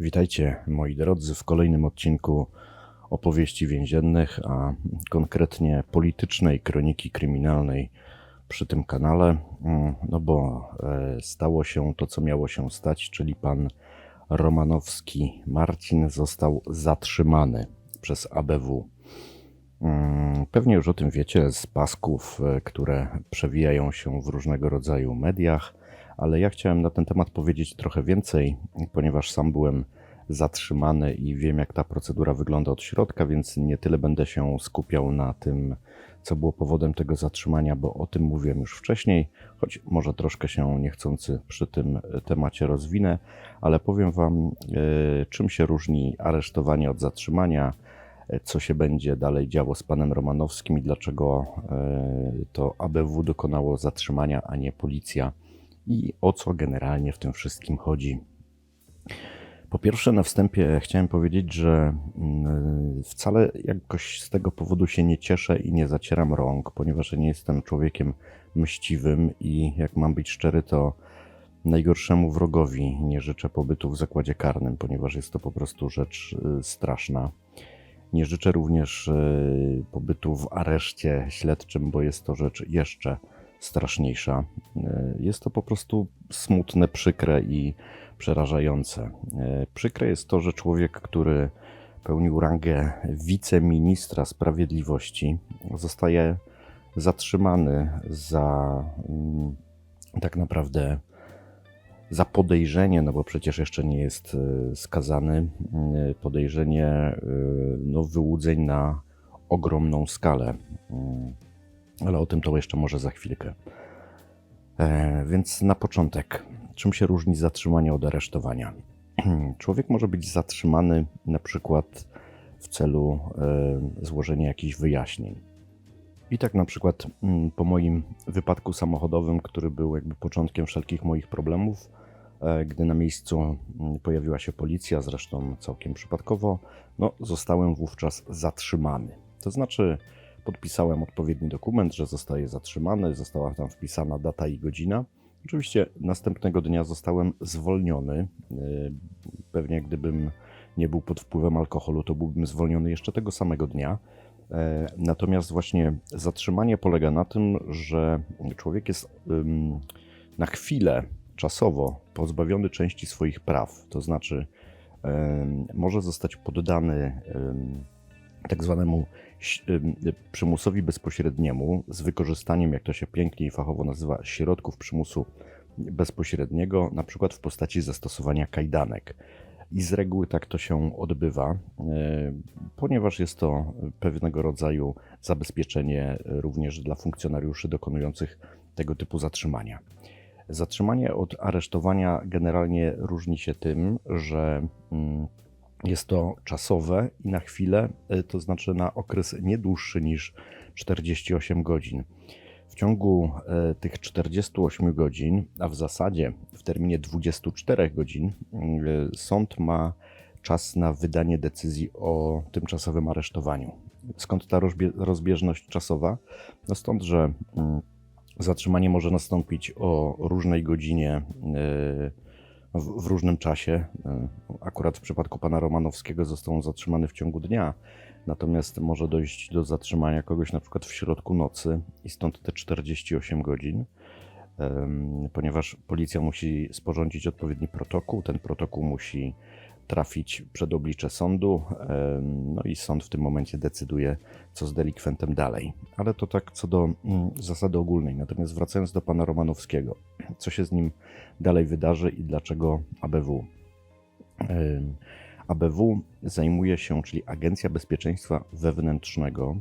Witajcie moi drodzy w kolejnym odcinku opowieści więziennych, a konkretnie politycznej kroniki kryminalnej przy tym kanale. Mm, No bo e, stało się to, co miało się stać, czyli pan Romanowski Marcin został zatrzymany przez ABW. Mm, Pewnie już o tym wiecie z pasków, e, które przewijają się w różnego rodzaju mediach, ale ja chciałem na ten temat powiedzieć trochę więcej, ponieważ sam byłem zatrzymany i wiem, jak ta procedura wygląda od środka, więc nie tyle będę się skupiał na tym, co było powodem tego zatrzymania, bo o tym mówiłem już wcześniej, choć może troszkę się niechcący przy tym temacie rozwinę, ale powiem Wam, e, czym się różni aresztowanie od zatrzymania co się będzie dalej działo z panem Romanowskim i dlaczego e, to ABW dokonało zatrzymania, a nie policja i o co generalnie w tym wszystkim chodzi. Po pierwsze, na wstępie chciałem powiedzieć, że mm, wcale jakoś z tego powodu się nie cieszę i nie zacieram rąk, ponieważ nie jestem człowiekiem mściwym i jak mam być szczery, to najgorszemu wrogowi nie życzę pobytu w zakładzie karnym, ponieważ jest to po prostu rzecz y, straszna. Nie życzę również y, pobytu w areszcie śledczym, bo jest to rzecz jeszcze straszniejsza. Y, Jest to po prostu smutne, przykre i przerażające. Y, Przykre jest to, że człowiek, który pełnił rangę wiceministra sprawiedliwości, zostaje zatrzymany za mm, tak naprawdę za podejrzenie, no bo przecież jeszcze nie jest y, skazany, podejrzenie no, wyłudzeń na ogromną skalę. Ale o tym to jeszcze może za chwilkę. E, Więc na początek, czym się różni zatrzymanie od aresztowania? Człowiek może być zatrzymany na przykład w celu e, złożenia jakichś wyjaśnień. I tak na przykład mm, po moim wypadku samochodowym, który był jakby początkiem wszelkich moich problemów, e, gdy na miejscu mm, pojawiła się policja, zresztą całkiem przypadkowo, no, zostałem wówczas zatrzymany. To znaczy, podpisałem odpowiedni dokument, że zostaję zatrzymany, została tam wpisana data i godzina. Oczywiście następnego dnia zostałem zwolniony. E, Pewnie gdybym nie był pod wpływem alkoholu, to byłbym zwolniony jeszcze tego samego dnia. E, Natomiast właśnie zatrzymanie polega na tym, że człowiek jest na chwilę czasowo pozbawiony części swoich praw. To znaczy, może zostać poddany tak zwanemu przymusowi bezpośredniemu z wykorzystaniem, jak to się pięknie i fachowo nazywa, środków przymusu bezpośredniego, na przykład w postaci zastosowania kajdanek. I z reguły tak to się odbywa, e, ponieważ jest to pewnego rodzaju zabezpieczenie również dla funkcjonariuszy dokonujących tego typu zatrzymania. Zatrzymanie od aresztowania generalnie różni się tym, że mm, jest to czasowe i na chwilę, e, to znaczy na okres nie dłuższy niż 48 godzin. W ciągu e, tych 48 godzin, a w zasadzie w terminie 24 godzin, e, sąd ma czas na wydanie decyzji o tymczasowym aresztowaniu. Skąd ta rozbie- rozbieżność czasowa? No stąd, że mm, zatrzymanie może nastąpić o różnej godzinie w, w różnym czasie. E, Akurat w przypadku pana Romanowskiego został on zatrzymany w ciągu dnia, natomiast może dojść do zatrzymania kogoś na przykład w środku nocy i stąd te 48 godzin, ponieważ policja musi sporządzić odpowiedni protokół. Ten protokół musi trafić przed oblicze sądu, no i sąd w tym momencie decyduje, co z delikwentem dalej. Ale to tak co do mm, zasady ogólnej. Natomiast wracając do pana Romanowskiego, co się z nim dalej wydarzy i dlaczego ABW? ABW zajmuje się, czyli Agencja Bezpieczeństwa Wewnętrznego,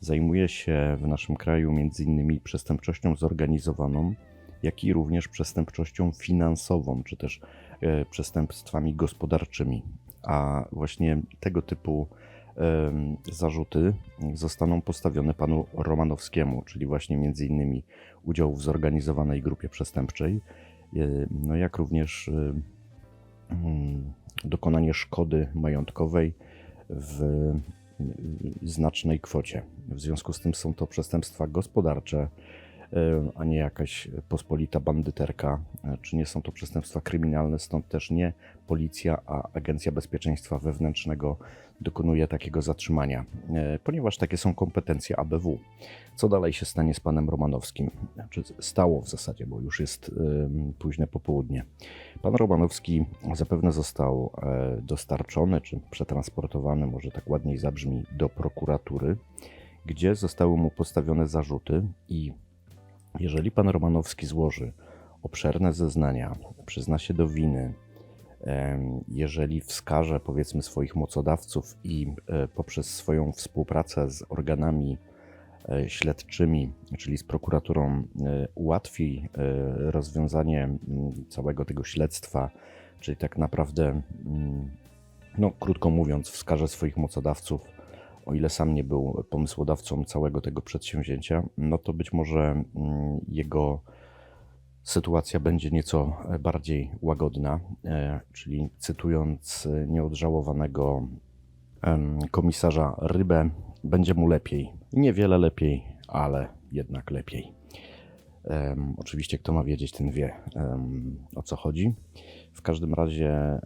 zajmuje się w naszym kraju m.in. przestępczością zorganizowaną, jak i również przestępczością finansową, czy też przestępstwami gospodarczymi. A właśnie tego typu zarzuty zostaną postawione panu Romanowskiemu, czyli właśnie między innymi udział w zorganizowanej grupie przestępczej, e, no jak również e, mm, dokonanie szkody majątkowej w znacznej kwocie. W związku z tym są to przestępstwa gospodarcze, a nie jakaś pospolita bandyterka, czy nie są to przestępstwa kryminalne, stąd też nie policja, a Agencja Bezpieczeństwa Wewnętrznego dokonuje takiego zatrzymania, ponieważ takie są kompetencje ABW. Co dalej się stanie z panem Romanowskim? Czy stało w zasadzie, bo już jest późne popołudnie. Pan Romanowski zapewne został dostarczony, czy przetransportowany, może tak ładniej zabrzmi, do prokuratury gdzie zostały mu postawione zarzuty i jeżeli pan Romanowski złoży obszerne zeznania, przyzna się do winy, jeżeli wskaże powiedzmy swoich mocodawców i e, poprzez swoją współpracę z organami e, śledczymi, czyli z prokuraturą, e, ułatwi rozwiązanie całego tego śledztwa, czyli tak naprawdę, no krótko mówiąc, wskaże swoich mocodawców o ile sam nie był pomysłodawcą całego tego przedsięwzięcia, no to być może mm, jego sytuacja będzie nieco bardziej łagodna, e, czyli cytując nieodżałowanego komisarza Rybę, będzie mu lepiej. Niewiele lepiej, ale jednak lepiej. Oczywiście, kto ma wiedzieć, ten wie o co chodzi. W każdym razie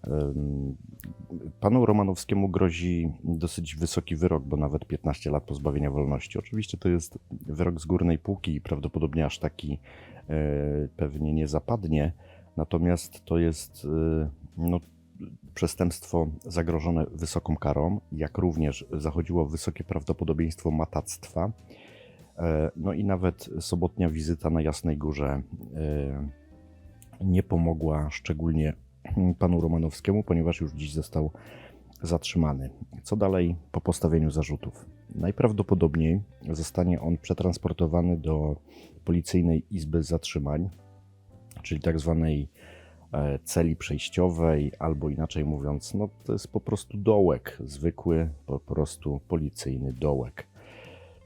panu Romanowskiemu grozi dosyć wysoki wyrok, bo nawet 15 lat pozbawienia wolności. Oczywiście to jest wyrok z górnej półki i prawdopodobnie aż taki e, pewnie nie zapadnie. Natomiast to jest e, no, przestępstwo zagrożone wysoką karą, jak również zachodziło wysokie prawdopodobieństwo matactwa E, no i nawet sobotnia wizyta na Jasnej Górze nie pomogła szczególnie panu Romanowskiemu, ponieważ już dziś został zatrzymany. Co dalej po postawieniu zarzutów? Najprawdopodobniej zostanie on przetransportowany do policyjnej izby zatrzymań, czyli tak zwanej e, celi przejściowej, albo inaczej mówiąc, no to jest po prostu dołek, zwykły, po prostu policyjny dołek.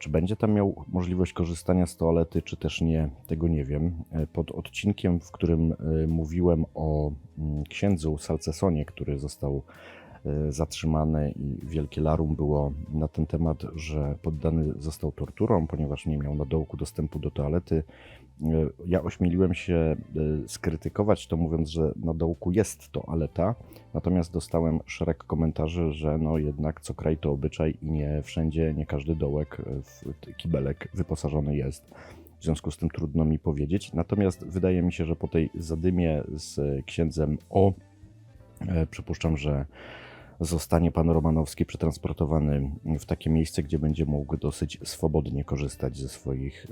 Czy będzie tam miał możliwość korzystania z toalety, czy też nie, tego nie wiem. E, pod odcinkiem, w którym e, mówiłem o mm, księdzu Salcesonie, który został e, zatrzymany i wielkie larum było na ten temat, że poddany został torturom, ponieważ nie miał na dołku dostępu do toalety. Ja ośmieliłem się e, skrytykować to, mówiąc, że na dołku jest toaleta, natomiast dostałem szereg komentarzy, że no jednak co kraj to obyczaj i nie wszędzie, nie każdy dołek e, kibelek wyposażony jest. W związku z tym trudno mi powiedzieć. Natomiast wydaje mi się, że po tej zadymie z księdzem O, e, przypuszczam, że zostanie pan Romanowski przetransportowany w takie miejsce, gdzie będzie mógł dosyć swobodnie korzystać ze swoich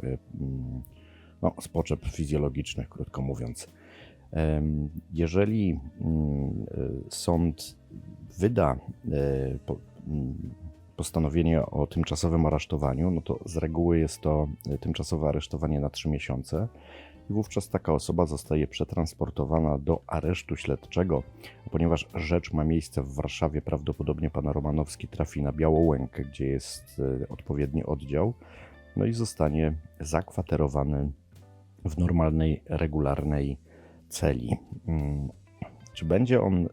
no, z potrzeb fizjologicznych, krótko mówiąc. Jeżeli mm, sąd wyda e, mm, postanowienie o tymczasowym aresztowaniu, no to z reguły jest to e, tymczasowe aresztowanie na 3 miesiące i wówczas taka osoba zostaje przetransportowana do aresztu śledczego, ponieważ rzecz ma miejsce w Warszawie, prawdopodobnie pan Romanowski trafi na Białołękę, gdzie jest e, odpowiedni oddział, no i zostanie zakwaterowany w normalnej, regularnej celi. Mm, czy będzie on y,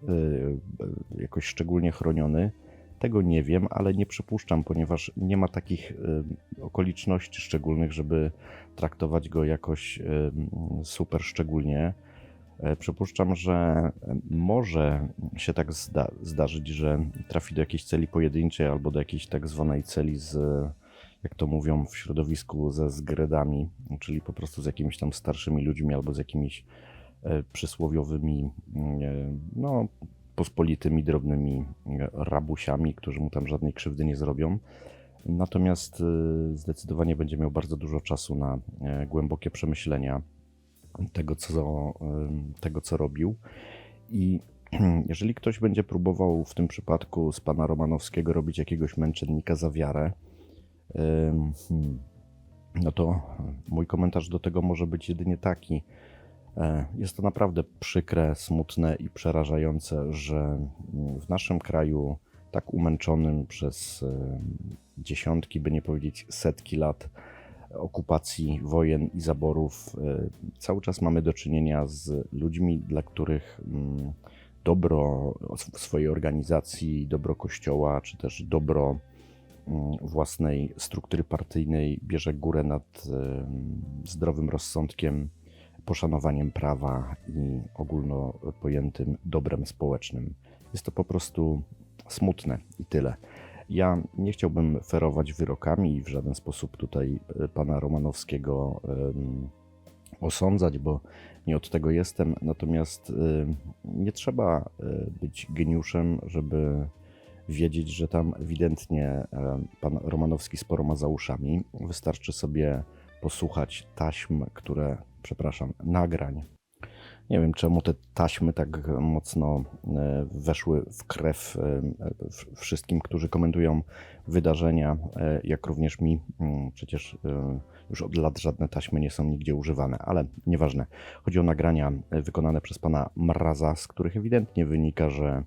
y, jakoś szczególnie chroniony? Tego nie wiem, ale nie przypuszczam, ponieważ nie ma takich y, okoliczności szczególnych, żeby traktować go jakoś super szczególnie. E, przypuszczam, że może się tak zda zdarzyć, że trafi do jakiejś celi pojedynczej albo do jakiejś tak zwanej celi z jak to mówią w środowisku, ze zgredami, czyli po prostu z jakimiś tam starszymi ludźmi albo z jakimiś e, przysłowiowymi, mm, e, no, pospolitymi, drobnymi e, rabusiami, którzy mu tam żadnej krzywdy nie zrobią. Natomiast zdecydowanie będzie miał bardzo dużo czasu na głębokie przemyślenia tego, co, tego, co robił. I jeżeli ktoś będzie próbował w tym przypadku z pana Romanowskiego robić jakiegoś męczennika za wiarę. No to mój komentarz do tego może być jedynie taki. E, jest to naprawdę przykre, smutne i przerażające, że w naszym kraju, tak umęczonym przez dziesiątki, by nie powiedzieć setki lat okupacji, wojen i zaborów, e, cały czas mamy do czynienia z ludźmi, dla których mm, dobro swojej organizacji, dobro kościoła, czy też dobro mm, własnej struktury partyjnej bierze górę nad zdrowym rozsądkiem, poszanowaniem prawa i ogólno pojętym dobrem społecznym. Jest to po prostu smutne i tyle. Ja nie chciałbym ferować wyrokami i w żaden sposób tutaj e, pana Romanowskiego osądzać, bo nie od tego jestem. Natomiast nie trzeba y, być geniuszem, żeby wiedzieć, że tam ewidentnie pan Romanowski sporo ma za uszami. Wystarczy sobie posłuchać taśm, które, przepraszam, nagrań. Nie wiem, czemu te taśmy tak mocno e, weszły w krew wszystkim, którzy komentują wydarzenia, e, jak również mi. Mm, Przecież e, już od lat żadne taśmy nie są nigdzie używane, ale nieważne. Chodzi o nagrania wykonane przez pana Mraza, z których ewidentnie wynika, że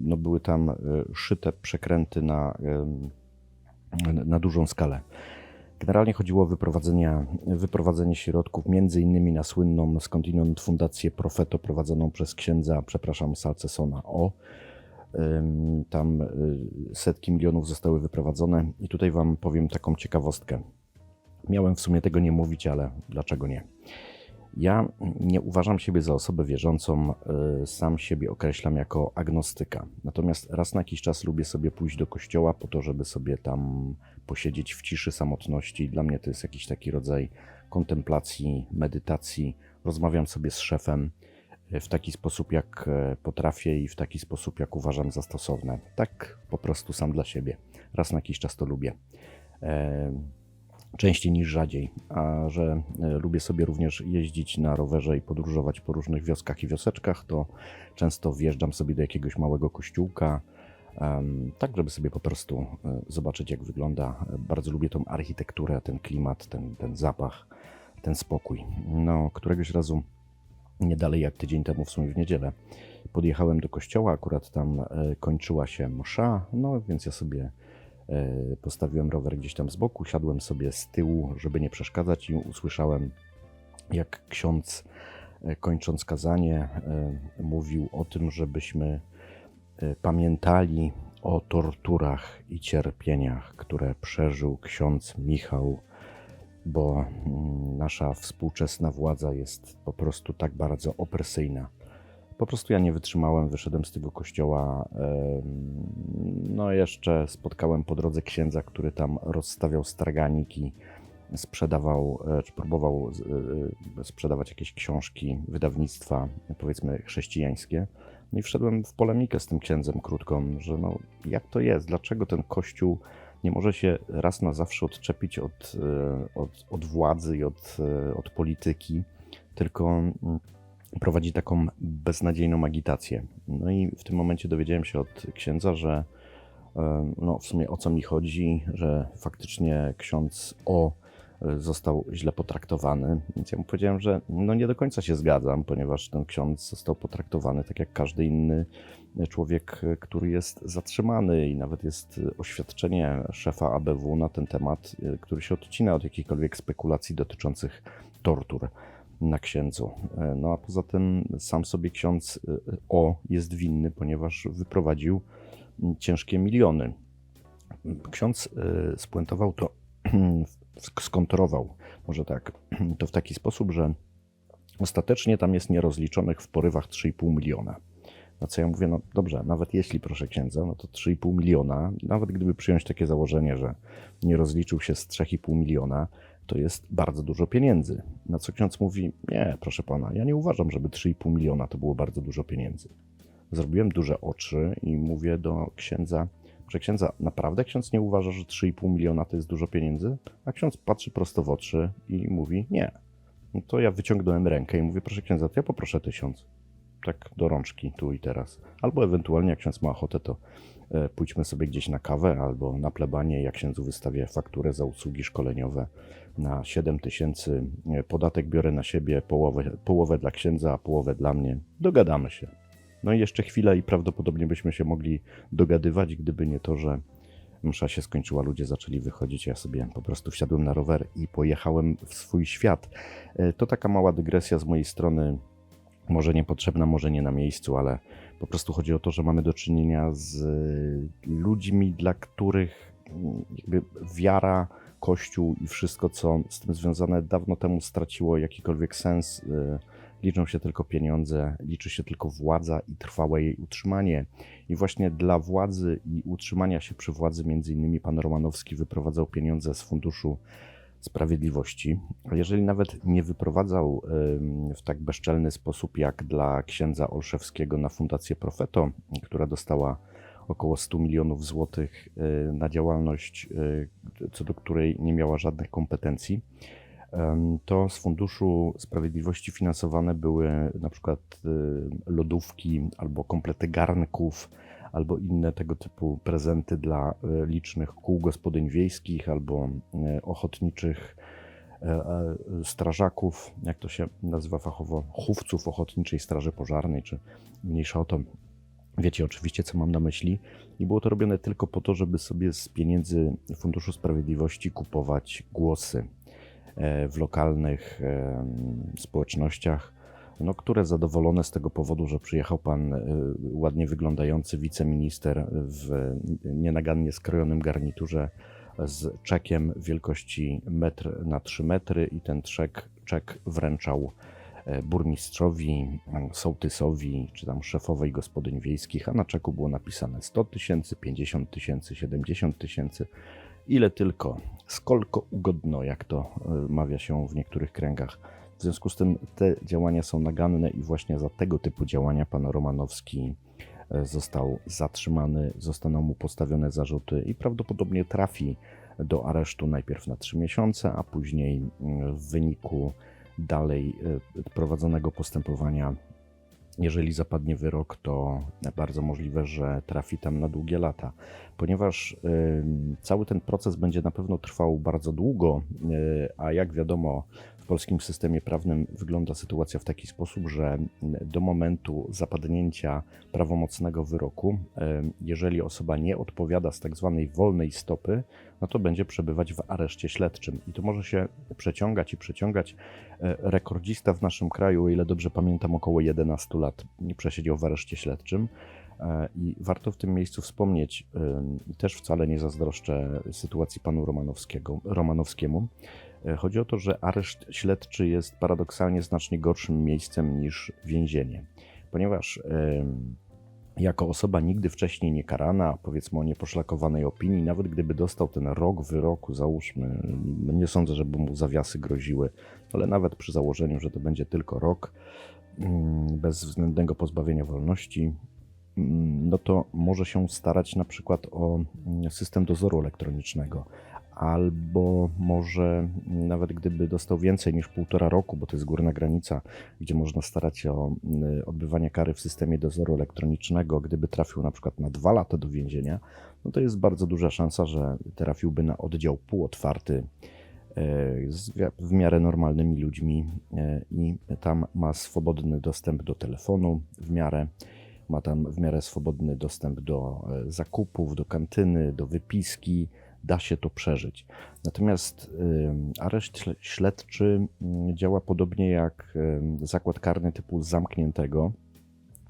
no, były tam e, szyte przekręty na, na dużą skalę. Generalnie chodziło o wyprowadzenie, wyprowadzenie środków, między innymi na słynną skądinąd fundację Profeto prowadzoną przez księdza, przepraszam, Salcesona O. Tam y, setki milionów zostały wyprowadzone i tutaj Wam powiem taką ciekawostkę. Miałem w sumie tego nie mówić, ale dlaczego nie? Ja nie uważam siebie za osobę wierzącą, y, sam siebie określam jako agnostyka. Natomiast raz na jakiś czas lubię sobie pójść do kościoła po to, żeby sobie tam posiedzieć w ciszy, samotności. Dla mnie to jest jakiś taki rodzaj kontemplacji, medytacji. Rozmawiam sobie z szefem y, w taki sposób, jak e, potrafię i w taki sposób, jak uważam za stosowne. Tak po prostu sam dla siebie. Raz na jakiś czas to lubię. Częściej niż rzadziej, a że e, lubię sobie również jeździć na rowerze i podróżować po różnych wioskach i wioseczkach, to często wjeżdżam sobie do jakiegoś małego kościółka, tak żeby sobie po prostu e, zobaczyć jak wygląda. Bardzo lubię tą architekturę, ten klimat, ten, ten zapach, ten spokój. No, któregoś razu nie dalej jak tydzień temu, w sumie w niedzielę, podjechałem do kościoła, akurat tam e, kończyła się msza, no więc ja sobie postawiłem rower gdzieś tam z boku, siadłem sobie z tyłu, żeby nie przeszkadzać i usłyszałem, jak ksiądz e, kończąc kazanie e, mówił o tym, żebyśmy e, pamiętali o torturach i cierpieniach, które przeżył ksiądz Michał bo mm, nasza współczesna władza jest po prostu tak bardzo opresyjna. Po prostu ja nie wytrzymałem, wyszedłem z tego kościoła. No, jeszcze spotkałem po drodze księdza, który tam rozstawiał straganiki, sprzedawał, e, czy próbował z- e, sprzedawać jakieś książki, wydawnictwa, powiedzmy, chrześcijańskie. No i wszedłem w polemikę z tym księdzem krótką, że no, jak to jest, dlaczego ten kościół nie może się raz na zawsze odczepić od, e, od, od władzy i od, e, od polityki, tylko mm, prowadzi taką beznadziejną agitację. No i w tym momencie dowiedziałem się od księdza, że e, no, w sumie o co mi chodzi, że faktycznie ksiądz O e, został źle potraktowany, więc ja mu powiedziałem, że no nie do końca się zgadzam, ponieważ ten ksiądz został potraktowany tak jak każdy inny człowiek, e, który jest zatrzymany i nawet jest oświadczenie szefa ABW na ten temat, który się odcina od jakichkolwiek spekulacji dotyczących tortur na księdzu. E, No a poza tym sam sobie ksiądz e, O jest winny, ponieważ wyprowadził m, ciężkie miliony. Ksiądz e, spuentował to, skontrował, może tak, to w taki sposób, że ostatecznie tam jest nierozliczonych w porywach 3,5 miliona. Na co ja mówię, no dobrze, nawet jeśli, proszę księdza, no to 3,5 miliona, nawet gdyby przyjąć takie założenie, że nie rozliczył się z 3,5 miliona, to jest bardzo dużo pieniędzy. Na co ksiądz mówi, nie, proszę pana, ja nie uważam, żeby 3,5 miliona to było bardzo dużo pieniędzy. Zrobiłem duże oczy i mówię do księdza, że księdza, naprawdę ksiądz nie uważa, że 3,5 miliona to jest dużo pieniędzy? A ksiądz patrzy prosto w oczy i mówi, nie. No to ja wyciągnąłem rękę i mówię, proszę księdza, to ja poproszę tysiąc tak do rączki tu i teraz. Albo ewentualnie, jak ksiądz ma ochotę, to pójdźmy sobie gdzieś na kawę albo na plebanie. Jak księdzu wystawię fakturę za usługi szkoleniowe na 7 tysięcy. e, Podatek biorę na siebie, połowę, połowę dla księdza, a połowę dla mnie. Dogadamy się. No i jeszcze chwilę i prawdopodobnie byśmy się mogli dogadywać, gdyby nie to, że msza się skończyła, ludzie zaczęli wychodzić, ja sobie po prostu wsiadłem na rower i pojechałem w swój świat. E, To taka mała dygresja z mojej strony może niepotrzebna, może nie na miejscu, ale po prostu chodzi o to, że mamy do czynienia z ludźmi, dla których mm, jakby wiara, kościół i wszystko, co z tym związane, dawno temu straciło jakikolwiek sens. Y, liczą się tylko pieniądze, liczy się tylko władza i trwałe jej utrzymanie. I właśnie dla władzy i utrzymania się przy władzy, między innymi pan Romanowski wyprowadzał pieniądze z funduszu Sprawiedliwości. Jeżeli nawet nie wyprowadzał w tak bezczelny sposób jak dla księdza Olszewskiego na Fundację Profeto, która dostała około 100 milionów złotych na działalność, co do której nie miała żadnych kompetencji, to z Funduszu Sprawiedliwości finansowane były na przykład lodówki albo komplety garnków, albo inne tego typu prezenty dla e, licznych kół gospodyń wiejskich albo e, ochotniczych e, strażaków, jak to się nazywa fachowo, chówców Ochotniczej Straży Pożarnej, czy mniejsza o to. Wiecie oczywiście, co mam na myśli. I było to robione tylko po to, żeby sobie z pieniędzy Funduszu Sprawiedliwości kupować głosy w lokalnych społecznościach no, które zadowolone z tego powodu, że przyjechał pan y, ładnie wyglądający wiceminister w nienagannie skrojonym garniturze z czekiem wielkości metr na 3 metry i ten czek, czek wręczał e, burmistrzowi, sołtysowi czy tam szefowej gospodyń wiejskich, a na czeku było napisane 100 tysięcy, 50 tysięcy, 70 tysięcy, ile tylko, skolko ugodno, jak to e, mawia się w niektórych kręgach. W związku z tym te działania są naganne i właśnie za tego typu działania pan Romanowski e, został zatrzymany, zostaną mu postawione zarzuty i prawdopodobnie trafi do aresztu najpierw na 3 miesiące, a później mm, w wyniku dalej e, prowadzonego postępowania, jeżeli zapadnie wyrok, to bardzo możliwe, że trafi tam na długie lata, ponieważ cały ten proces będzie na pewno trwał bardzo długo, e, a jak wiadomo, w polskim systemie prawnym wygląda sytuacja w taki sposób, że do momentu zapadnięcia prawomocnego wyroku, jeżeli osoba nie odpowiada z tak zwanej wolnej stopy, no to będzie przebywać w areszcie śledczym. I to może się przeciągać i przeciągać. E, rekordzista w naszym kraju, o ile dobrze pamiętam, około 11 lat przesiedział w areszcie śledczym. E, I warto w tym miejscu wspomnieć, też wcale nie zazdroszczę sytuacji panu Romanowskiego, Romanowskiemu, chodzi o to, że areszt śledczy jest paradoksalnie znacznie gorszym miejscem niż więzienie, ponieważ jako osoba nigdy wcześniej nie karana, powiedzmy o nieposzlakowanej opinii, nawet gdyby dostał ten rok wyroku, załóżmy, no nie sądzę, żeby mu zawiasy groziły, ale nawet przy założeniu, że to będzie tylko rok mm, bez względnego pozbawienia wolności, mm, no to może się starać na przykład o mm, system dozoru elektronicznego albo może nawet gdyby dostał więcej niż półtora roku, bo to jest górna granica, gdzie można starać się o y, odbywanie kary w systemie dozoru elektronicznego, gdyby trafił na przykład na dwa lata do więzienia, no to jest bardzo duża szansa, że trafiłby na oddział półotwarty y, w miarę normalnymi ludźmi y, i tam ma swobodny dostęp do telefonu w miarę ma tam w miarę swobodny dostęp do zakupów, do kantyny, do wypiski, da się to przeżyć. Natomiast areszt śledczy działa podobnie jak zakład karny typu zamkniętego,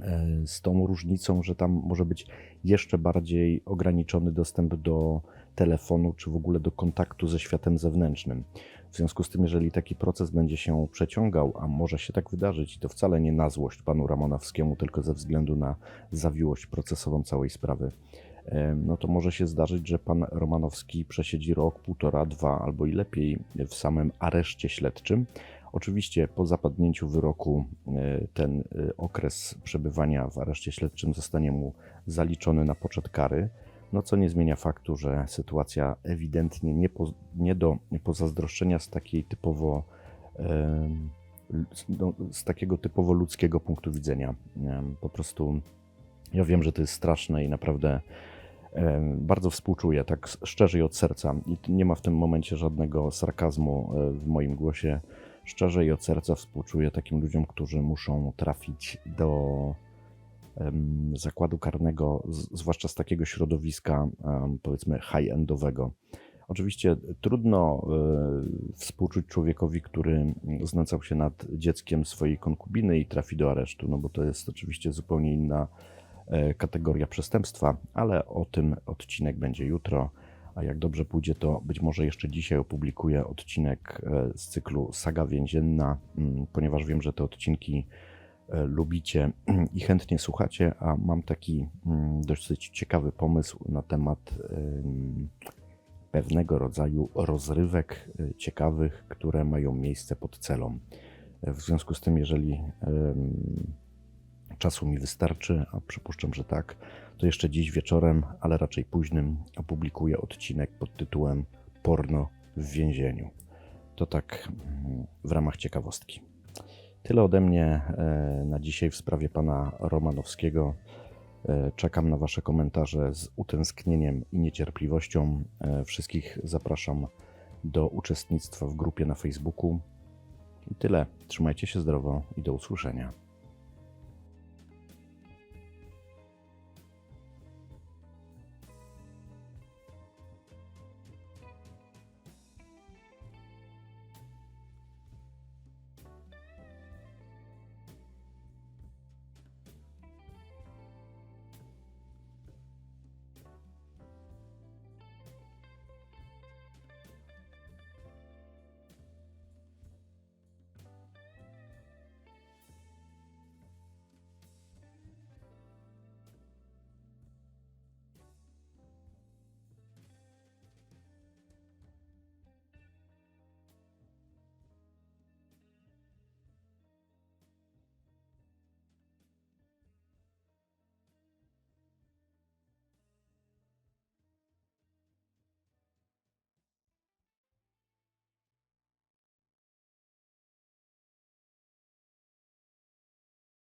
e, z tą różnicą, że tam może być jeszcze bardziej ograniczony dostęp do telefonu, czy w ogóle do kontaktu ze światem zewnętrznym. W związku z tym, jeżeli taki proces będzie się przeciągał, a może się tak wydarzyć, to wcale nie na złość panu Ramonowskiemu, tylko ze względu na zawiłość procesową całej sprawy, no to może się zdarzyć, że pan Romanowski przesiedzi rok, półtora, dwa albo i lepiej w samym areszcie śledczym. Oczywiście po zapadnięciu wyroku e, ten e, okres przebywania w areszcie śledczym zostanie mu zaliczony na poczet kary, no co nie zmienia faktu, że sytuacja ewidentnie nie, po, nie do pozazdroszczenia z takiej typowo no, z takiego typowo ludzkiego punktu widzenia. Po prostu ja wiem, że to jest straszne i naprawdę bardzo współczuję, tak szczerze i od serca. I nie ma w tym momencie żadnego sarkazmu e, w moim głosie. Szczerze i od serca współczuję takim ludziom, którzy muszą trafić do zakładu karnego, zwłaszcza z takiego środowiska, powiedzmy, high-endowego. Oczywiście trudno e, współczuć człowiekowi, który znęcał się nad dzieckiem swojej konkubiny i trafi do aresztu, no bo to jest oczywiście zupełnie inna kategoria przestępstwa, ale o tym odcinek będzie jutro. A jak dobrze pójdzie, to być może jeszcze dzisiaj opublikuję odcinek e, z cyklu Saga Więzienna, mm, ponieważ wiem, że te odcinki e, lubicie i chętnie słuchacie, a mam taki mm, dosyć ciekawy pomysł na temat em, pewnego rodzaju rozrywek e, ciekawych, które mają miejsce pod celą. E, W związku z tym, jeżeli czasu mi wystarczy, a przypuszczam, że tak, to jeszcze dziś wieczorem, ale raczej późnym, opublikuję odcinek pod tytułem Porno w więzieniu. To tak mm, w ramach ciekawostki. Tyle ode mnie e, na dzisiaj w sprawie pana Romanowskiego. E, Czekam na Wasze komentarze z utęsknieniem i niecierpliwością. E, Wszystkich zapraszam do uczestnictwa w grupie na Facebooku. I tyle. Trzymajcie się zdrowo i do usłyszenia.